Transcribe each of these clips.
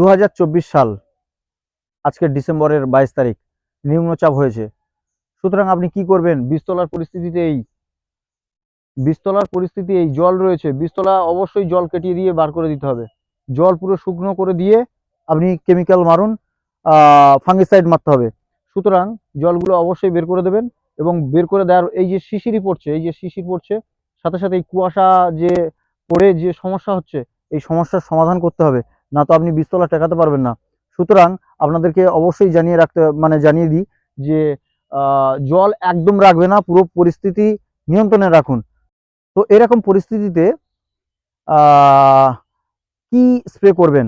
দু হাজার চব্বিশ সাল, আজকে ডিসেম্বরের বাইশ তারিখ, নিম্নচাপ হয়েছে। সুতরাং আপনি কি করবেন? বীজতলার পরিস্থিতিতে এই বীজতলার পরিস্থিতি এই জল রয়েছে। বীজতলা অবশ্যই জল কেটিয়ে দিয়ে বার করে দিতে হবে। জল পুরো শুকনো করে দিয়ে আপনি কেমিক্যাল মারুন ফাঙ্গিসাইড মারতে হবে। সুতরাং জলগুলো অবশ্যই বের করে দেবেন এবং বের করে দেওয়ার এই যে শিশিরি পড়ছে, এই যে শিশির পড়ছে, সাথে সাথে এই কুয়াশা যে পড়ে যে সমস্যা হচ্ছে, এই সমস্যার সমাধান করতে হবে। না তো আপনি বীজতলা টেকাতে পারবেন না। সুতরাং আপনাদেরকে অবশ্যই জানিয়ে রাখতে মানে জানিয়ে দিই যে জল একদম রাখবে না, পুরো পরিস্থিতি নিয়ন্ত্রণে রাখুন। তো এরকম পরিস্থিতিতে কি স্প্রে করবেন?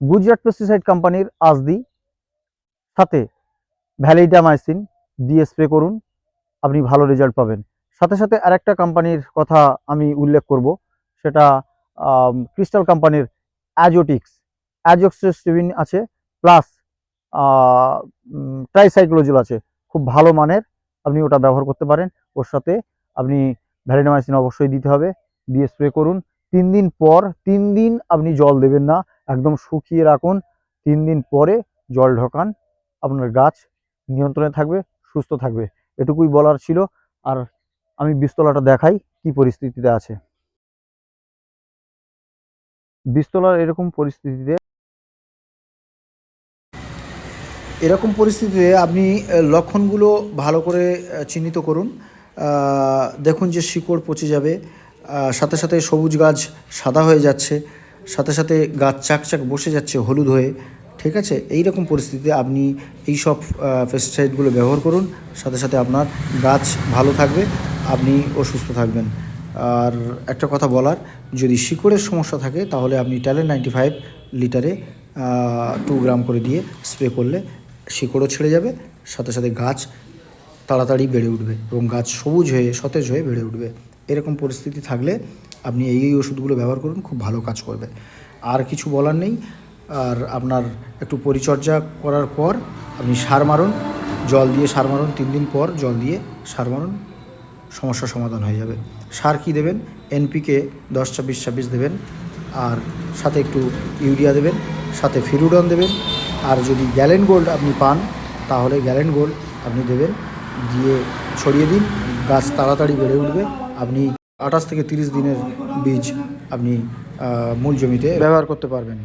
গুজরাট পেস্টিসাইড কোম্পানির আজদি সাথে ভ্যালিডামাইসিন দিয়ে স্প্রে করুন, আপনি ভালো রেজাল্ট পাবেন। সাথে সাথে আরেকটা কোম্পানির কথা আমি উল্লেখ করব, সেটা ক্রিস্টাল কোম্পানির অ্যাজোটিক্স অ্যাজোক্সিস্টিভিন আছে প্লাস ট্রাইসাইক্লোজল আছে। খুব ভালো মানের আপনি ওটা ব্যবহার করতে পারেন। ওর সাথে আপনি ভ্যালিডামাইসিন অবশ্যই দিতে হবে। দিয়ে স্প্রে করুন। তিন দিন পর, তিন দিন আপনি জল দেবেন না। একদম শুকিয়ে রাখুন। তিন দিন পরে জল ঢোকান। আপনার গাছ নিয়ন্ত্রণে থাকবে, সুস্থ থাকবে। এটুকুই বলার ছিল। আর আমি বিস্তলাটা দেখাই কি পরিস্থিতিতে আছে। বীজতলার এরকম পরিস্থিতিতে এরকম পরিস্থিতিতে আপনি লক্ষণগুলো ভালো করে চিহ্নিত করুন। দেখুন যে শিকড় পচে যাবে সাথে সাথে সবুজ গাছ সাদা হয়ে যাচ্ছে, সাথে সাথে গাছ চাকচাক বসে যাচ্ছে হলুদ হয়ে, ঠিক আছে? এই রকম পরিস্থিতিতে আপনি এই সব পেস্টিসাইডগুলো ব্যবহার করুন। সাথে সাথে আপনার গাছ ভালো থাকবে, আপনি অসুস্থ থাকবেন। আর একটা কথা বলার, যদি শিকড়ের সমস্যা থাকে, তাহলে আপনি ট্যালেন্ট নাইনটি ফাইভ লিটারে টু গ্রাম করে দিয়ে স্প্রে করলে শিকড়ও ছেড়ে যাবে, সাথে সাথে গাছ তাড়াতাড়ি বেড়ে উঠবে এবং গাছ সবুজ হয়ে, সতেজ হয়ে বেড়ে উঠবে। এরকম পরিস্থিতি থাকলে আপনি এই এই ওষুধগুলো ব্যবহার করুন, খুব ভালো কাজ করবে। আর কিছু বলার নেই, আর আপনার একটু পরিচর্যা করার পর আপনি সার মারুন, জল দিয়ে সার মারুন, তিন দিন পর জল দিয়ে সার মারুন সমস্যার সমাধান হয়ে যাবে। সার কী দেবেন? এনপিকে দশ, ছাব্বিশ ছাব্বিশ দেবেন। আর সাথে একটু ইউরিয়া দেবেন। সাথে ফিরুডন দেবেন। আর যদি গ্যালেন গোল্ড আপনি পান, তাহলে গ্যালেন গোল্ড আপনি দেবেন। দিয়ে ছড়িয়ে দিন। গাছ তাড়াতাড়ি বেড়ে উঠবে। আপনি আঠাশ থেকে তিরিশ দিনের বীজ আপনি মূল জমিতে ব্যবহার করতে পারবেন।